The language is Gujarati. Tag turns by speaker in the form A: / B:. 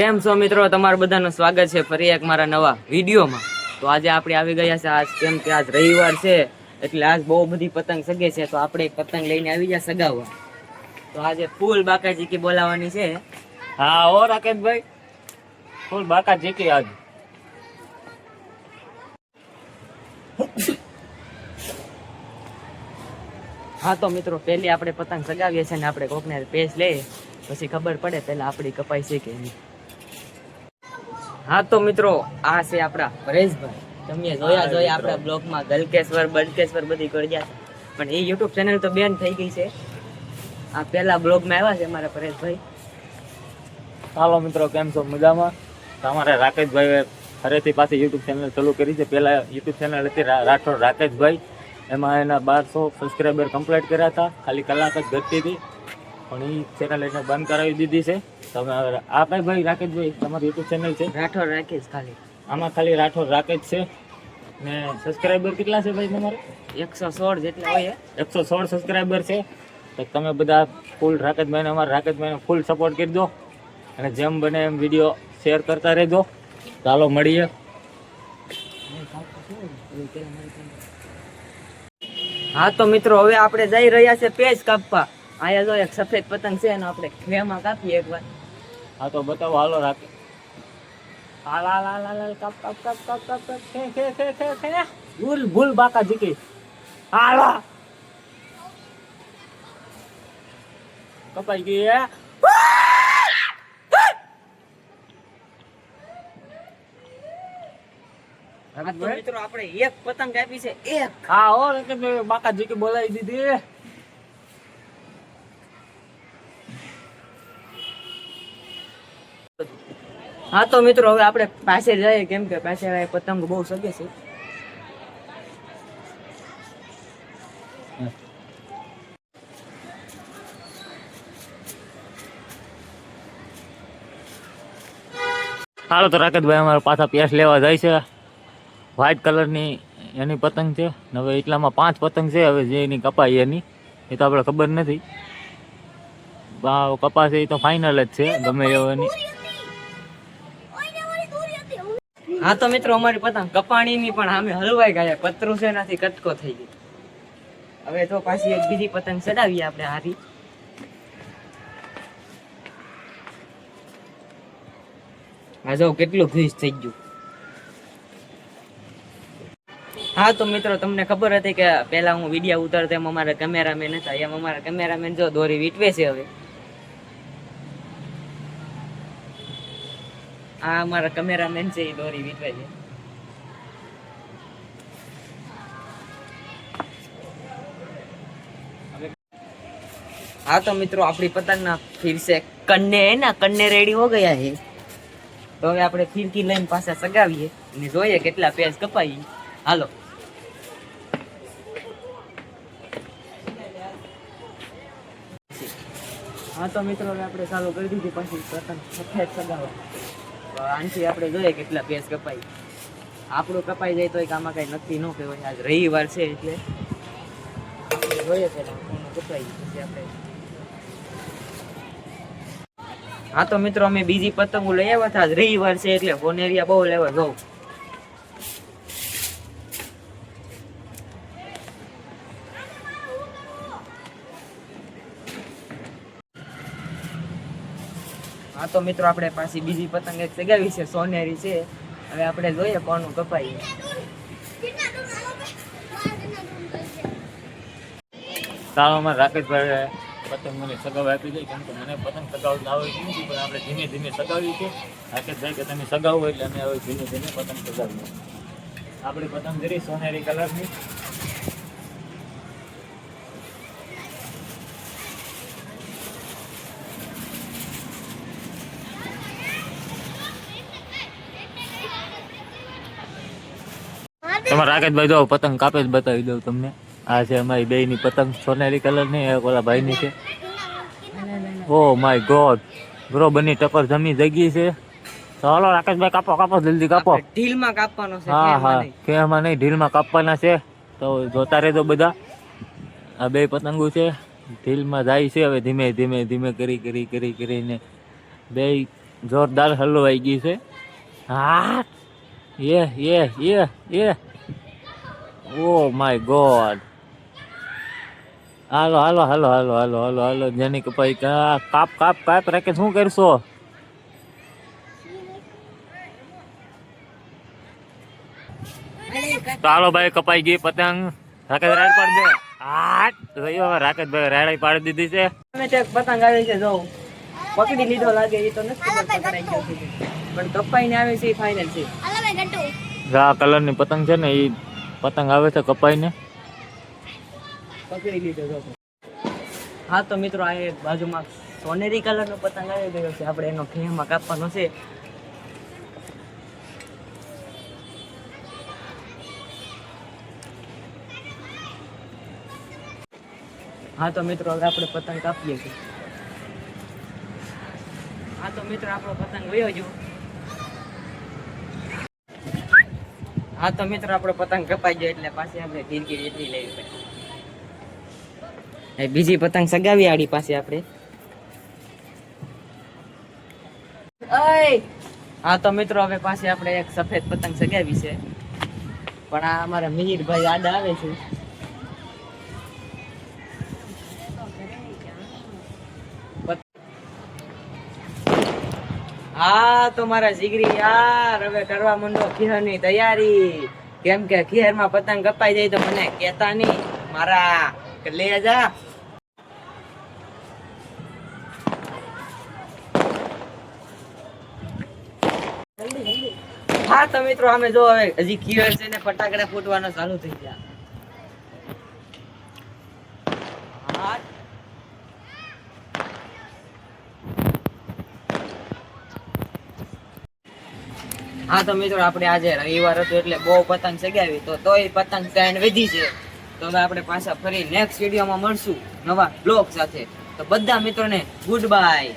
A: કેમ છો મિત્રો? તમારું બધાનું સ્વાગત છે ફરી એક મારા નવા વિડીયોમાં. તો આજે આપણે આવી ગયા છે આજ કેમ કે આજ રવિવાર છે એટલે આજ બહુ બધી પતંગ સગે છે તો આપણે પતંગ લઈને આવી ગયા સગાવવા. તો આજે ફૂલ બાકાજી કી બોલાવાની છે.
B: હા ઓ રાકેશભાઈ. ફૂલ બાકા જીકી આજ.
A: હા તો મિત્રો પહેલી આપણે પતંગ સગાવીએ છીએ ને આપણે કોકને પેસ લઈએ. પછી ખબર પડે પહેલાં આપણી કપાઈ છે કે નહીં હા તો મિત્રો આ છે આપણા પરેશભાઈ. તમે જોયા જોયા આપણા બ્લોગમાં ગલકેશ્વર બલકેશ્વર બધી કરી ગયા છે. પણ એ યુટ્યુબ ચેનલ તો બેન થઈ ગઈ છે. આ પહેલા બ્લોગમાં આવ્યા છે અમારા પરેશભાઈ.
B: હાલો મિત્રો કેમ છો? મજામાં? તમારે રાકેશભાઈ ફરીથી પાછી યુટ્યુબ ચેનલ ચાલુ કરી છે. પહેલાં યુટ્યુબ ચેનલ હતી રાઠોડ રાકેશભાઈ. એમાં એના બારસો સબસ્ક્રાઈબર કમ્પ્લીટ કર્યા હતા. ખાલી કલાક જ ઘટતી હતી. પણ એ ચેનલ એને બંધ કરાવી દીધી છે. તમે હવે આ કઈ ભાઈ રાકેશભાઈ તમારી યુટ્યુબ ચેનલ છે?
A: રાઠોડ રાખીશ ખાલી.
B: આમાં ખાલી રાઠોડ રાકેશ છે. ને સબસ્ક્રાઈબર કેટલા છે ભાઈ તમારે?
A: એકસો સોળ જેટલા હોય
B: એકસો સોળ સબસ્ક્રાઈબર છે. તો તમે બધા ફૂલ રાકેશભાઈને અમારા રાકેશભાઈને ફૂલ સપોર્ટ કરી દો. અને જેમ બને એમ વીડિયો શેર કરતા રહેજો. ચાલો મળીએ.
A: હા તો મિત્રો હવે આપણે જઈ રહ્યા છે પેજ કાપવા. અહીંયા જો એક સફેદ પતંગ છે એનો આપણે ખેમાં કાપીએ એકવાર.
B: હા તો બતાવો હાલો રાકે હાલ હાલ હાલ હાલ હાલ, કાપ કાપ કાપ કાપ કાપ કાપ ખે ખે ખે ખે ખે ભૂલ ભૂલ બાકા જીકી હાલો કપાઈ ગઈ હે
A: હા તો મિત્રો આપણે એક પતંગ કાપી છે એક
B: હા હો રાકેશભાઈ બાકા જીકી બોલાવી દીધી
A: હા, તો મિત્રો, હવે આપણે પાસે જઈએ. કેમ કે પાસે પતંગ બહુ સગે છે.
B: હાલો, તો રાકેશભાઈ અમારા પાછા પ્યાસ લેવા જાય છે. વ્હાઇટ કલરની એની પતંગ છે. હવે એટલામાં પાંચ પતંગ છે. હવે જે એની કપાઈ એની, એ તો આપણે ખબર નથી. કપાસ એ તો ફાઇનલ જ છે. ગમે એવો એની
A: હા તો મિત્રો, અમારી પતંગ કપાણીની પણ સામે હલવાઈ ગયા. પતરું છે એનાથી કટકો થઈ ગયો. હવે તો પાછી એક બીજી પતંગ ચડાવીએ આપણે હારી. આ જો કેટલું ફ્રીજ થઈ ગયું. હા તો મિત્રો, તમને ખબર હતી કે પહેલા હું વીડિયો ઉતારતો એમ અમારા કેમેરામેન હતા. એમ અમારા કેમેરામેન જો દોરી વીટવે છે હવે. આ અમારા કેમેરામેન છે, એ દોરી વીટવે છે હા તો મિત્રો, આપણી પતંગના ફિરસે કન્ને એના કન્ને રેડી હો ગયા છે. તો હવે આપણે ફિરકી લઈને પાછા સગાવીએ અને જોઈએ કેટલા પેજ કપાઈ. હાલો. હા તો મિત્રો આપણે ચાલુ કરી દીધી પછી પતંગ. સફેદ સગાવવા. આનથી આપણે જોઈએ કેટલા પેજ કપાય. આપણું કપાઈ જાય તો આમાં કઈ નક્કી ન કહેવાય. આજ રવિવાર છે એટલે જોઈએ પેલા કપાઈ પછી આપણે હા તો મિત્રો અમે બીજી પતંગો લઈ આવ્યા હતા. રવિવાર છે એટલે ફોનેરિયા બહુ લેવા જવું હા, તો મિત્રો, આપણે પાછી બીજી પતંગ એક સગાવી છે, સોનેરી છે. હવે આપણે જોઈએ કોનું કપાઈ
B: ચાલો રાકેશભાઈ પતંગ મને સગાવ આપી દે કેમ કે મને પતંગ સગાવતા આવડતી નથી, પણ આપણે ધીમે ધીમે સગાવી છે રાકેશભાઈ કે તમે સગાવો એટલે અમે હવે ધીમે ધીમે પતંગ સગાવીએ. આપણી પતંગ જરી સોનેરી કલરની. તમારે રાકેશભાઈ જો પતંગ કાપે જ બતાવી દઉં તમને. આ છે અમારી બે ની પતંગ સોનેરી કલરની ઓલા ભાઈ ની છે. Oh my God. બ્રો બની ટક્કર જમી જગી છે. ચાલો રાકેશભાઈ કાપો કાપો જલ્દી કાપો.
A: ઢીલમાં કાપવાનો છે
B: હા હા.
A: કે
B: કેમાં નહીં ઢીલમાં કાપવાના છે. તો જોતા રહેજો બધા. આ બે પતંગો છે. ઢીલમાં જાય છે હવે ધીમે ધીમે ધીમે કરી કરી કરી કરીને. બે જોરદાર હલવાઈ ગઈ છે. હા. યે યે યે યે. ઓ માય ગોડ હાલો હાલો હાલો હાલો હાલો હાલો હાલો જેની કપાઈ કા- કાપ કાપ કાપ રાખે શું કરશો ચાલો ભાઈ કપાઈ ગઈ પતંગ રાકેશ રાઈડ પાડી દે હાટ રહ્યો હવે રાકેશભાઈ રાઈડ પાડી દીધી છે
A: અમે તે પતંગ આવે છે જો પકડી લીધો લાગે એ તો નથી ખબર પકડાઈ ગયો છે કે. પણ કપાઈને આવે છે એ ફાઇનલ છે
B: આ કલરની પતંગ છે ને એ પતંગ આવે છે કપાઈને.
A: પકડી લીધો હા, તો મિત્રો, આ એક બાજુમાં સોનેરી કલરનો પતંગ આવી ગયો છે. આપણે એનો ખેમાં કાપવાનો છે. હા, તો મિત્રો, હવે આપણે પતંગ કાપીએ છીએ. હા, તો મિત્રો, આપણો પતંગ વયો ગયો. હા તો મિત્રો આપણો પતંગ કપાઈ ગયો એટલે પાછી આપણે ધીરગીરી એટલી લેવી પડે. એ બીજી પતંગ સગાવી આડી પાસે આપણે. હા તો મિત્રો હવે પાસે આપણે એક સફેદ પતંગ સગાવી છે. પણ આ અમારા મિહિરભાઈ આડા આવે છે. હા તો મારા જીગરી યાર, હવે કરવા માંડો ખીહરની તૈયારી. કેમ કે ખીહરમાં પતંગ કપાઈ જાય તો મને કેતા નહીં. મારા લે જા હા, તો મિત્રો, અમે જો હવે હજી ખીર છે ને, ફટાકડા ફૂટવાનો ચાલુ થઈ ગયા હા હા તો મિત્રો આપણે આજે રવિવાર હતો એટલે બહુ પતંગ ચગાવી. તો તોય પતંગ સ્ટેન્ડ વધી છે. તો હવે આપણે પાછા ફરી નેક્સ્ટ વિડીયોમાં મળશું નવા બ્લોગ સાથે. તો બધા મિત્રોને ગુડ બાય